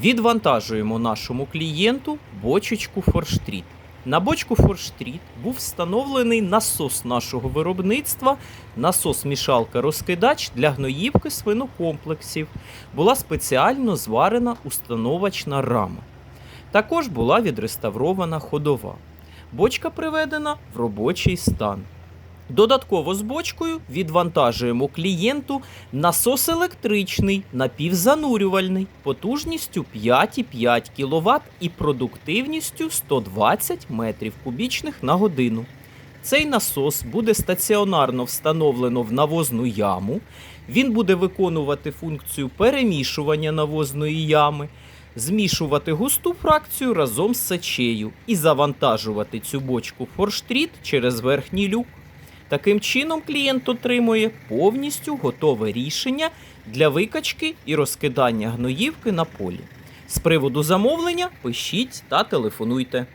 Відвантажуємо нашому клієнту бочечку Форштріт. На бочку Форштріт був встановлений насос нашого виробництва, насос-мішалка розкидач для гноївки свинокомплексів. Була спеціально зварена установочна рама. Також була відреставрована ходова. Бочка приведена в робочий стан. Додатково з бочкою відвантажуємо клієнту насос електричний, напівзанурювальний, потужністю 5,5 кВт і продуктивністю 120 метрів кубічних на годину. Цей насос буде стаціонарно встановлено в навозну яму. Він буде виконувати функцію перемішування навозної ями, змішувати густу фракцію разом з сечею і завантажувати цю бочку форштріт через верхній люк. Таким чином клієнт отримує повністю готове рішення для викачки і розкидання гноївки на полі. З приводу замовлення пишіть та телефонуйте.